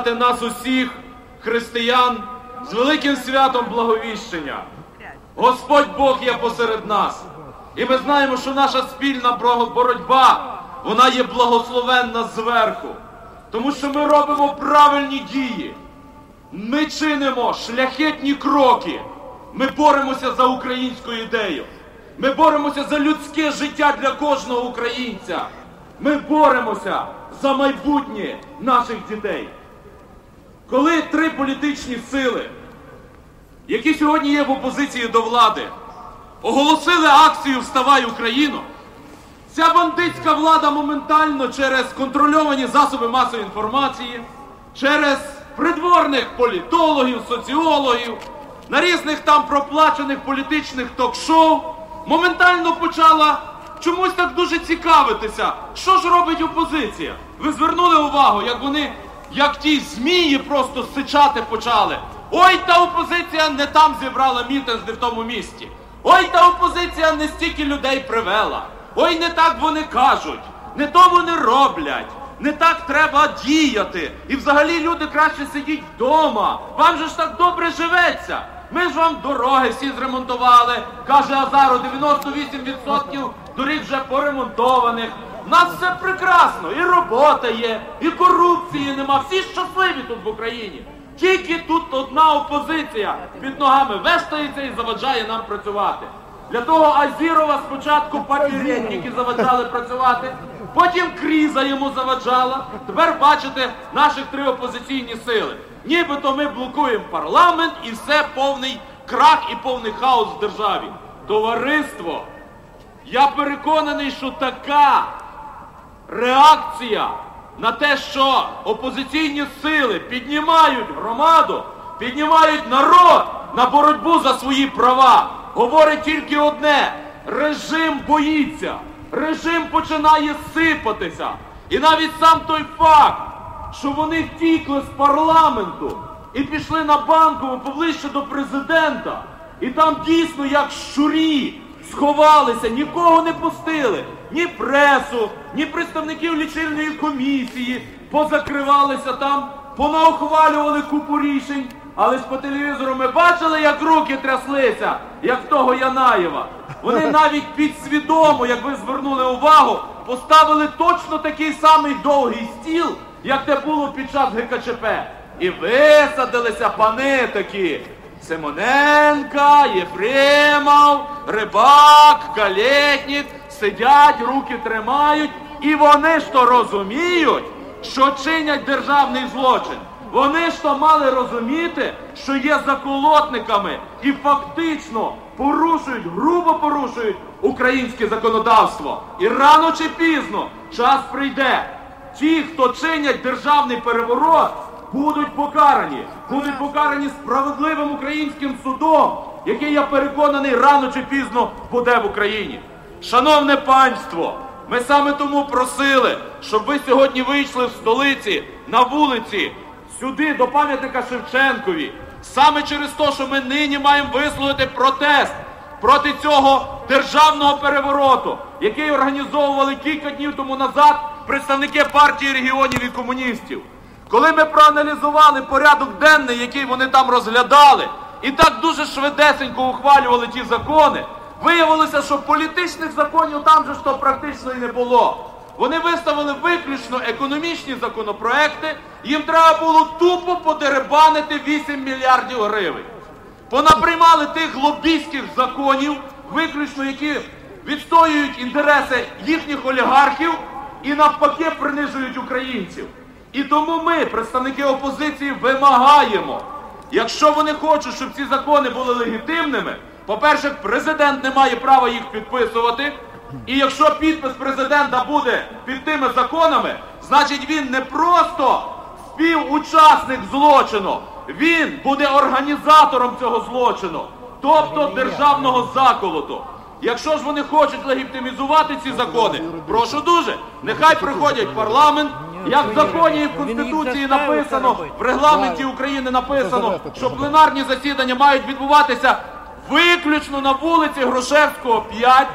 привітати нас усіх, християн, з великим святом Благовіщення. Господь Бог є посеред нас. І ми знаємо, що наша спільна боротьба, вона є благословенна зверху. Тому що ми робимо правильні дії. Ми чинимо шляхетні кроки. Ми боремося за українську ідею. Ми боремося за людське життя для кожного українця. Ми боремося за майбутнє наших дітей. Коли три політичні сили, які сьогодні є в опозиції до влади, оголосили акцію Вставай Україно, ця бандитська влада моментально через контрольовані засоби масової інформації, через придворних політологів, соціологів, на різних там проплачених політичних ток-шоу, моментально почала чомусь так дуже цікавитися, що ж робить опозиція. Ви звернули увагу, як вони, як ті змії просто сичати почали. Ой, та опозиція не там зібрала мітинг, не в тому місті. Ой, та опозиція не стільки людей привела. Ой, не так вони кажуть, не то вони роблять, не так треба діяти. І взагалі люди краще сидіть вдома. Вам же ж так добре живеться. Ми ж вам дороги всі зремонтували. Каже Азару, 98% доріг вже поремонтованих. Нас все прекрасно, і робота є, і корупції нема. Всі щасливі тут в Україні. Тільки тут одна опозиція під ногами вештається і заважає нам працювати. Для того Азірова спочатку папірєтники заважали працювати, потім кріза йому заважала. Тепер бачите наших три опозиційні сили. Нібито ми блокуємо парламент і все повний крах і повний хаос в державі. Товариство, я переконаний, що така реакція на те, що опозиційні сили піднімають громаду, піднімають народ на боротьбу за свої права, говорить тільки одне: режим боїться, режим починає сипатися. І навіть сам той факт, що вони втікли з парламенту і пішли на банкову поближче до президента, і там дійсно як щурі сховалися, нікого не пустили, ні пресу, ні представників лічильної комісії, позакривалися там, понаухвалювали купу рішень. Але ж по телевізору ми бачили, як руки тряслися, як того Янаєва. Вони навіть підсвідомо, як ви звернули увагу, поставили точно такий самий довгий стіл, як те було під час ГКЧП. І висадилися пани такі. Симоненка, Єфремов, Рибак, Калєтнік сидять, руки тримають, і вони ж то розуміють, що чинять державний злочин. Вони ж то мали розуміти, що є заколотниками і фактично порушують, грубо порушують українське законодавство. І рано чи пізно час прийде. Ті, хто чинять державний переворот, будуть покарані, будуть покарані справедливим українським судом, який я переконаний рано чи пізно буде в Україні. Шановне панство, ми саме тому просили, щоб ви сьогодні вийшли в столиці на вулиці сюди до пам'ятника Шевченкові. Саме через те, що ми нині маємо висловити протест проти цього державного перевороту, який організовували кілька днів тому назад представники партії регіонів і комуністів. Коли ми проаналізували порядок денний, який вони там розглядали, і так дуже швидесенько ухвалювали ті закони, виявилося, що політичних законів там же то практично і не було. Вони виставили виключно економічні законопроекти, їм треба було тупо подеребанити 8 мільярдів гривень. Понаприймали тих лобійських законів, виключно які відстоюють інтереси їхніх олігархів і навпаки принижують українців. І тому ми, представники опозиції, вимагаємо, якщо вони хочуть, щоб ці закони були легітимними, по-перше, президент не має права їх підписувати. І якщо підпис президента буде під тими законами, значить він не просто співучасник злочину, він буде організатором цього злочину, тобто державного заколоту. Якщо ж вони хочуть легітимізувати ці закони, прошу дуже, нехай приходять в парламент. Як в законі і в Конституції написано, в регламенті України написано, що пленарні засідання мають відбуватися виключно на вулиці Грушевського, 5.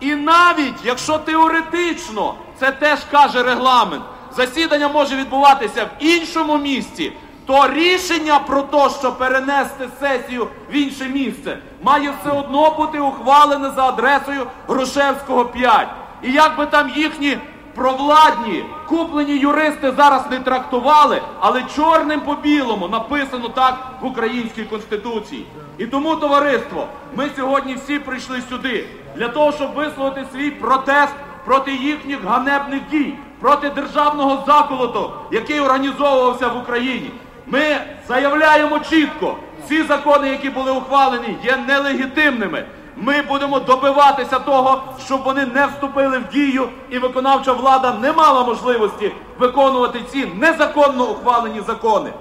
І навіть якщо теоретично це теж каже регламент, засідання може відбуватися в іншому місці, то рішення про те, що перенести сесію в інше місце, має все одно бути ухвалене за адресою Грушевського 5. І як би там їхні провладні, куплені юристи зараз не трактували, але чорним по білому написано так в українській конституції. І тому, товариство, ми сьогодні всі прийшли сюди для того, щоб висловити свій протест проти їхніх ганебних дій, проти державного заколоту, який організовувався в Україні. Ми заявляємо чітко, всі закони, які були ухвалені, є нелегітимними. Ми будемо добиватися того, щоб вони не вступили в дію, і виконавча влада не мала можливості виконувати ці незаконно ухвалені закони.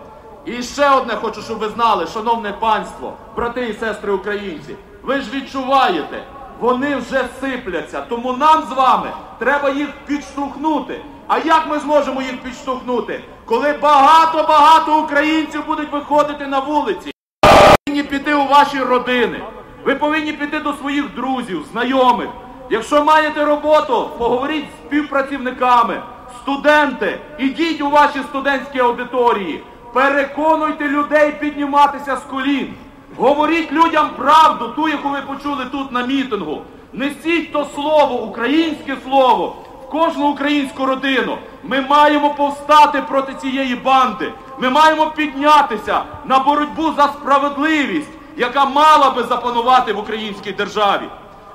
І ще одне хочу, щоб ви знали, шановне панство, брати і сестри українці, ви ж відчуваєте, вони вже сипляться. Тому нам з вами треба їх підштовхнути. А як ми зможемо їх підштовхнути? Коли багато-багато українців будуть виходити на вулиці, повинні піти у ваші родини. Ви повинні піти до своїх друзів, знайомих. Якщо маєте роботу, поговоріть з співпрацівниками, студенти, ідіть у ваші студентські аудиторії, переконуйте людей підніматися з колін. Говоріть людям правду, ту, яку ви почули тут на мітингу. Несіть то слово, українське слово, в кожну українську родину. Ми маємо повстати проти цієї банди. Ми маємо піднятися на боротьбу за справедливість, яка мала би запанувати в українській державі.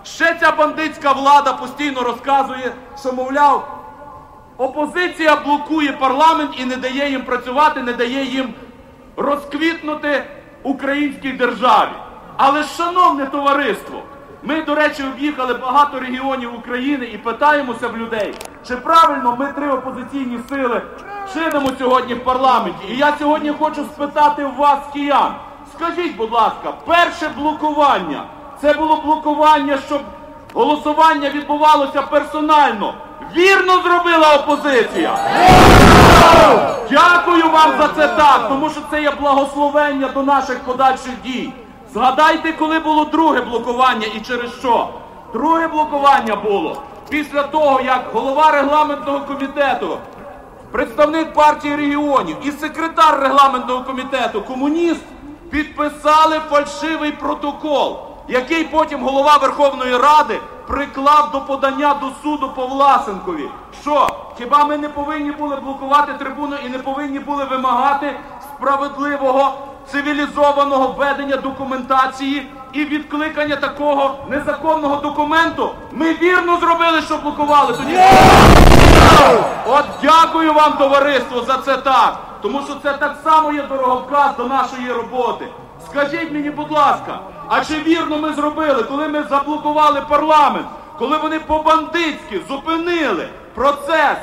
Ще ця бандитська влада постійно розказує, що, мовляв, опозиція блокує парламент і не дає їм працювати, не дає їм розквітнути українській державі. Але, шановне товариство, ми, до речі, об'їхали багато регіонів України і питаємося в людей, чи правильно ми три опозиційні сили чинимо сьогодні в парламенті. І я сьогодні хочу спитати вас, киян, скажіть, будь ласка, перше блокування це було блокування, щоб голосування відбувалося персонально. Вірно зробила опозиція. Дякую вам за це так, тому що це є благословення до наших подальших дій. Згадайте, коли було друге блокування і через що. Друге блокування було після того, як голова регламентного комітету, представник партії регіонів і секретар регламентного комітету, комуніст, підписали фальшивий протокол, який потім голова Верховної Ради приклав до подання до суду по Власенкові. Що? Хіба ми не повинні були блокувати трибуну і не повинні були вимагати справедливого цивілізованого ведення документації і відкликання такого незаконного документу? Ми вірно зробили, що блокували тоді. От дякую вам, товариство, за це так. Тому що це так само є дороговказ до нашої роботи. Скажіть мені, будь ласка, а чи вірно ми зробили, коли ми заблокували парламент, коли вони по-бандитськи зупинили процес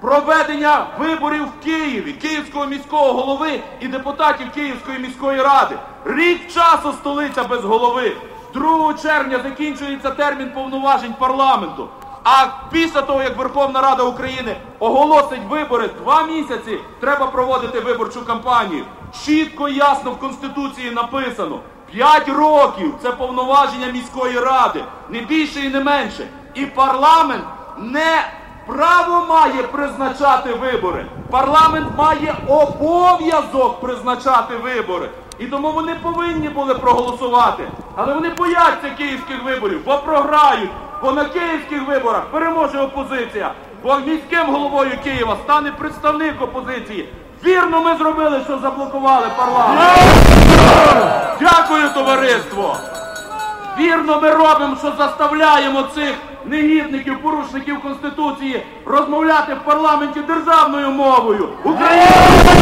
проведення виборів в Києві, Київського міського голови і депутатів Київської міської ради? Рік часу столиця без голови. 2 червня закінчується термін повноважень парламенту. А після того, як Верховна Рада України оголосить вибори, два місяці треба проводити виборчу кампанію. Чітко ясно в Конституції написано. П'ять років це повноваження міської ради, не більше і не менше. І парламент не право має призначати вибори. Парламент має обов'язок призначати вибори. І тому вони повинні були проголосувати. Але вони бояться київських виборів, бо програють. Бо на київських виборах переможе опозиція. Бо міським головою Києва стане представник опозиції. Вірно ми зробили, що заблокували парламент. Дякую, товариство. Вірно ми робимо, що заставляємо цих негідників, порушників Конституції розмовляти в парламенті державною мовою. Українською!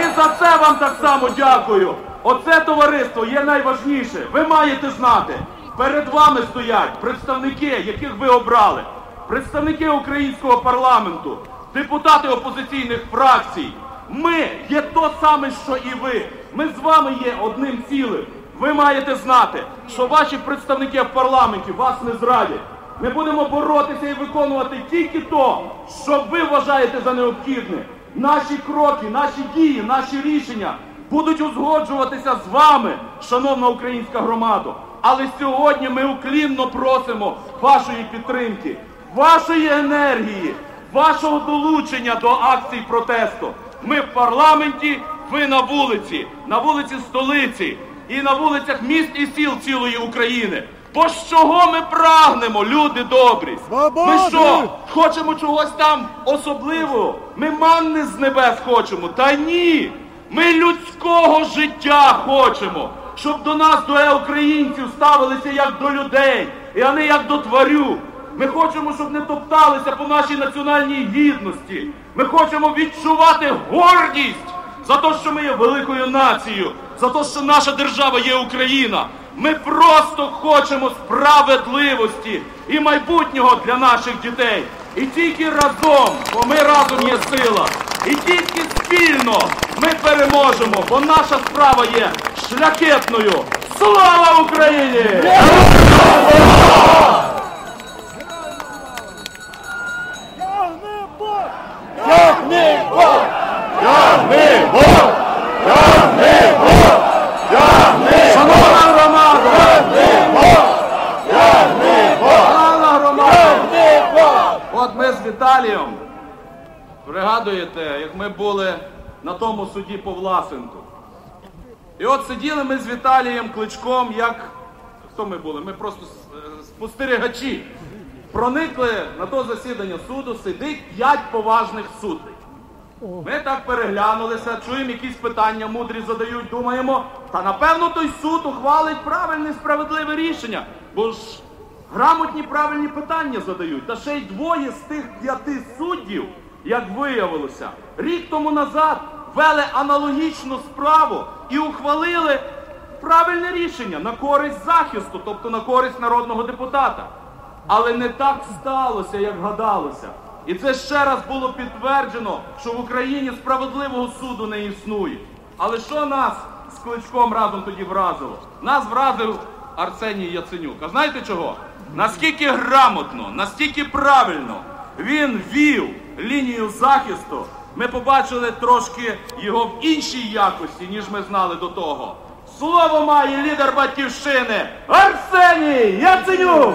І за це вам так само дякую. Оце товариство є найважніше. Ви маєте знати. Перед вами стоять представники, яких ви обрали, представники українського парламенту, депутати опозиційних фракцій. Ми є то саме, що і ви. Ми з вами є одним цілим. Ви маєте знати, що ваші представники в парламенті вас не зрадять. Ми будемо боротися і виконувати тільки то, що ви вважаєте за необхідне. Наші кроки, наші дії, наші рішення будуть узгоджуватися з вами, шановна українська громада. Але сьогодні ми уклінно просимо вашої підтримки, вашої енергії, вашого долучення до акцій протесту. Ми в парламенті, ви на вулиці, на вулиці столиці і на вулицях міст і сіл цілої України. Бо з чого ми прагнемо, люди добрі? Ми що, хочемо чогось там особливого? Ми манни з небес хочемо. Та ні. Ми людського життя хочемо, щоб до нас, до українців, ставилися як до людей, і а не як до тварюк. Ми хочемо, щоб не топталися по нашій національній гідності. Ми хочемо відчувати гордість за те, що ми є великою нацією, за те, що наша держава є Україна. Ми просто хочемо справедливості і майбутнього для наших дітей. І тільки разом, бо ми разом є сила, і тільки спільно ми переможемо, бо наша справа є шляхетною. Слава Україні! От ми з Віталієм, пригадуєте, як ми були на тому суді по Власенку. І от сиділи ми з Віталієм Кличком, як. Хто ми були? Ми просто е, спостерігачі. Проникли на то засідання суду, сидить п'ять поважних суддей. Ми так переглянулися, чуємо якісь питання мудрі задають, думаємо, та напевно той суд ухвалить правильне справедливе рішення. Бо ж грамотні правильні питання задають. Та ще й двоє з тих п'яти суддів, як виявилося, рік тому назад вели аналогічну справу і ухвалили правильне рішення на користь захисту, тобто на користь народного депутата. Але не так сталося, як гадалося. І це ще раз було підтверджено, що в Україні справедливого суду не існує. Але що нас з кличком разом тоді вразило? Нас вразив Арсеній Яценюк. А знаєте чого? Наскільки грамотно, настільки правильно він вів лінію захисту, ми побачили трошки його в іншій якості, ніж ми знали до того. Слово має лідер батьківщини Арсеній Яценюк!